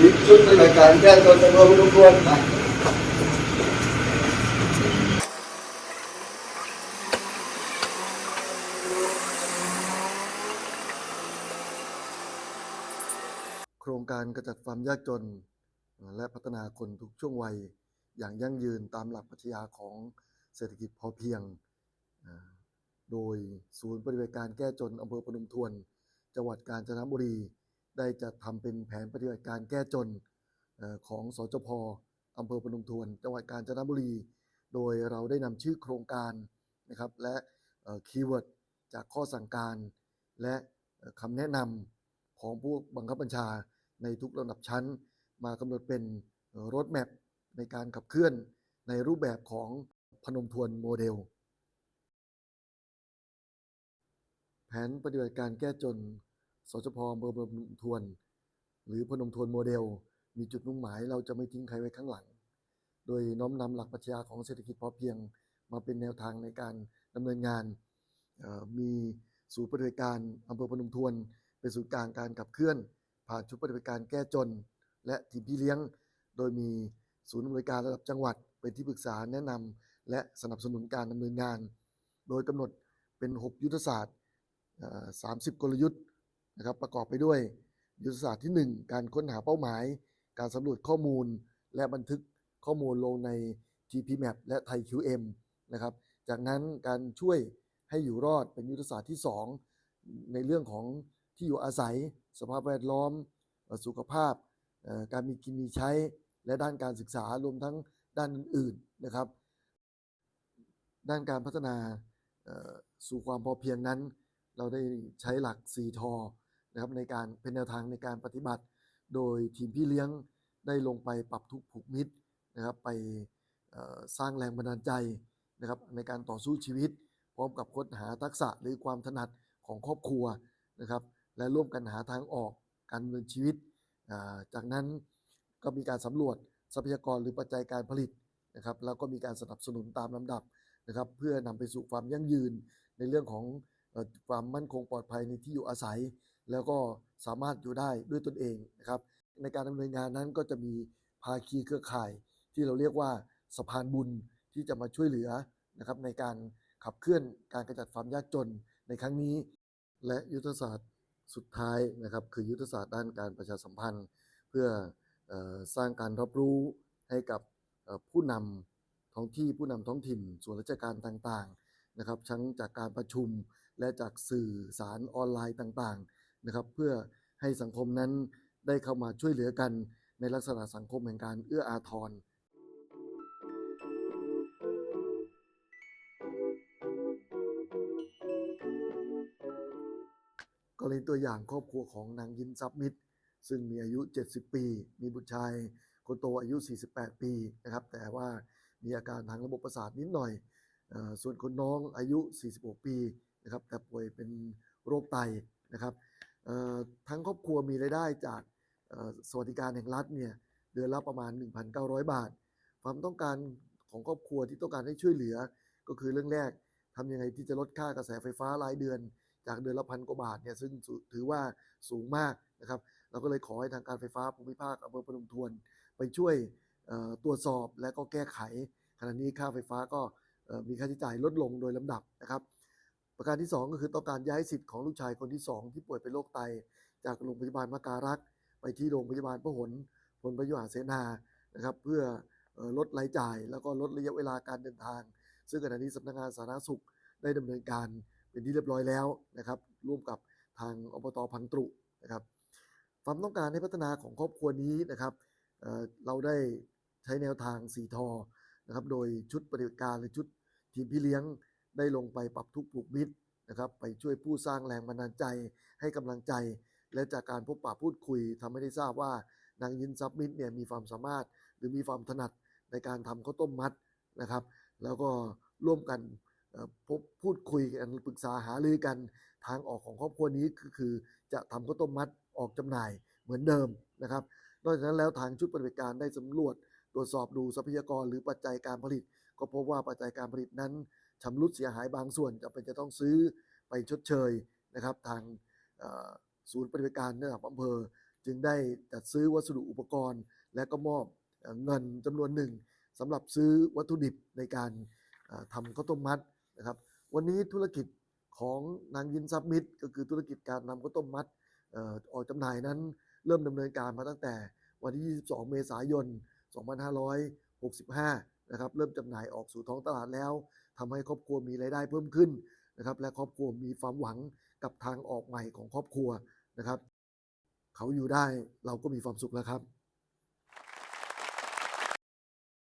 มีชุดปฏิบัติการแก้ตนตำรวจทุกคนนะโครงการกระจัดความยากจน และพัฒนาคนทุกช่วงวัยอย่างยั่งยืนตามหลักปรัชญาของเศรษฐกิจพอเพียง โดยศูนย์ปฏิบัติการแก้จนอำเภอพนมทวน จังหวัดกาญจนบุรี ได้จัดทำเป็นแผนปฏิบัติการแก้จนของสจพอำเภอพนมทวน จังหวัดกาญจนบุรี โดยเราได้นำชื่อโครงการนะครับและคีย์เวิร์ดจากข้อสั่งการ และคำแนะนำของผู้บังคับบัญชาในทุกระดับชั้น มากำหนดเป็นรถแมพในการขับเคลื่อนในรูปแบบของพนมทวนโมเดล แผนปฏิบัติการแก้จน สจพอำเภอพนมทวน หรือพนมทวนโมเดล มีจุดมุ่งหมายเราจะไม่ทิ้งใครไว้ข้างหลัง โดยน้อมนำหลักปรัชญาของเศรษฐกิจพอเพียงมาเป็นแนวทางในการดำเนินงาน มีศูนย์ปฏิบัติการอำเภอพนมทวน เป็นศูนย์กลางการขับเคลื่อน ผ่านชุดปฏิบัติการแก้จน และทีมพี่เลี้ยง โดยมีศูนย์บริการระดับจังหวัด เป็นที่ปรึกษาแนะนำและสนับสนุนการดำเนินงาน โดยกำหนดเป็น 6 ยุทธศาสตร์ 30 กลยุทธ์ นะครับประกอบไปด้วยยุทธศาสตร์ที่ 1 การค้นหาเป้าหมาย การสำรวจข้อมูล และบันทึกข้อมูลลงใน GPMap และ ThaiQM นะครับ จากนั้นการช่วยให้อยู่รอดเป็นยุทธศาสตร์ที่ 2 ในเรื่องของที่อยู่อาศัย สภาพแวดล้อม สุขภาพ การมีกินมีใช้ และด้านการศึกษารวมทั้งด้านอื่นๆนะครับ ด้านการพัฒนาสู่ความพอเพียงนั้น เราได้ใช้หลัก 4 ทอ นะครับในการเป็นแนวทางในการปฏิบัติ โดยทีมพี่เลี้ยงได้ลงไปปรับทุกผูกมิตรนะครับไปสร้างแรงบันดาลใจนะครับในการต่อสู้ชีวิต พร้อมกับค้นหาทักษะหรือความถนัดของครอบครัวนะครับและร่วมกันหาทางออกการดำเนินชีวิต จากนั้นก็มีการสำรวจทรัพยากรหรือปัจจัยการผลิตนะครับแล้วก็มีการสนับสนุนตามลำดับนะครับเพื่อนำไปสู่ความยั่งยืนในเรื่องของความมั่นคงปลอดภัยในที่อยู่อาศัย แล้วก็สามารถอยู่ได้ด้วยตนเองนะครับ ในการดำเนินงานนั้นก็จะมีภาคีเครือข่ายที่เราเรียกว่าสะพานบุญที่จะมาช่วยเหลือนะครับในการขับเคลื่อนการกระจัดความยากจนในครั้งนี้ และยุทธศาสตร์สุดท้ายนะครับ คือยุทธศาสตร์ด้านการประชาสัมพันธ์ เพื่ออสร้างการรับรู้ให้กับผู้นำท้องที่ผู้นำท้องถิ่น ส่วนราชการต่างๆนะครับทั้งจากการประชุมและจากสื่อสารออนไลน์ต่างๆ นะครับเพื่อให้สังคมนั้นได้เข้ามาช่วยเหลือกันในลักษณะสังคมแห่งการเอื้ออาทรกรณีตัวอย่างครอบครัวของนางยินทรัพย์มิตร ซึ่งมีอายุ 70 ปี มีบุตรชายคนโตอายุ 48 ปีนะครับ แต่ว่ามีอาการทางระบบประสาทนิดหน่อย ส่วนคนน้องอายุ 46 ปีนะครับ แต่ป่วยเป็นโรคไตนะครับ ทั้งครอบครัวมีรายได้จากสวัสดิการแห่งรัฐเนี่ยเดือนละประมาณ 1,900 บาท ความต้องการของครอบครัวที่ต้องการให้ช่วยเหลือ ก็คือเรื่องแรกทำยังไงที่จะลดค่ากระแสไฟฟ้ารายเดือน จากเดือนละพันกว่าบาทเนี่ยซึ่งถือว่าสูงมากนะครับ เราก็เลยขอให้ทางการไฟฟ้าภูมิภาคอำเภอพนมทวน ไปช่วยตรวจสอบและก็แก้ไข ขณะนี้ค่าไฟฟ้าก็มีค่าใช้จ่ายลดลงโดยลำดับนะครับ ประการที่ 2 ก็คือต้องการย้ายสิทธิ์ของลูกชายคนที่ 2 ที่ป่วยเป็นโรคไต จากโรงพยาบาลมะการัก ไปที่โรงพยาบาลพหลพลประยุหาเสนานะครับเพื่อลดรายจ่าย แล้วก็ลดระยะเวลาการเดินทาง ซึ่งขณะนี้สำนักงานสาธารณสุขได้ดำเนินการเป็นที่เรียบร้อยแล้วนะครับร่วมกับทางอบตพังตรุนะครับความต้องการให้พัฒนาของครอบครัวนี้นะครับเเราได้ใช้แนวทาง4ทอนะครับโดยชุดปฏิบัติการหรือชุดทีมพี่เลี้ยง ได้ลงไปปรับทุกข์ผูกมิตรนะครับ ไปช่วยผู้สร้างแรงบันดาลใจให้กำลังใจ และจากการพบปะพูดคุยทำให้ได้ทราบว่านางยินซับมิตรเนี่ยมีความสามารถหรือมีความถนัดในการทำข้าวต้มมัดนะครับ แล้วก็ร่วมกันพบพูดคุยกันปรึกษาหารือกันทางออกของครอบครัวนี้ก็คือจะทำข้าวต้มมัดออกจำหน่ายเหมือนเดิมนะครับ นอกจากนั้นแล้วทางชุดปฏิบัติการได้สำรวจตรวจสอบดูทรัพยากรหรือปัจจัยการผลิต ก็พบว่าปัจจัยการผลิตนั้น ชำรุดเสียหายบางส่วนจะเป็นจะต้องซื้อไปชดเชยนะครับ ทางศูนย์ปฏิบัติการระดับอำเภอ จึงได้จัดซื้อวัสดุอุปกรณ์ และก็มอบเงินจำนวนหนึ่งสำหรับซื้อวัตถุดิบในการทำข้าวต้มมัดนะครับ วันนี้ธุรกิจของนางยินซับมิตรก็คือธุรกิจการนำข้าวต้มมัดออออกจำหน่ายนั้นเริ่มดำเนินการมาตั้งแต่วันที่ 22 เมษายน 2565 นะครับ เริ่มจำหน่ายออกสู่ท้องตลาดแล้ว ทำให้ครอบครัวมีรายได้เพิ่มขึ้นนะครับและครอบครัวมีความหวังกับทางออกใหม่ของครอบครัวนะครับ เขาอยู่ได้เราก็มีความสุขแล้วครับ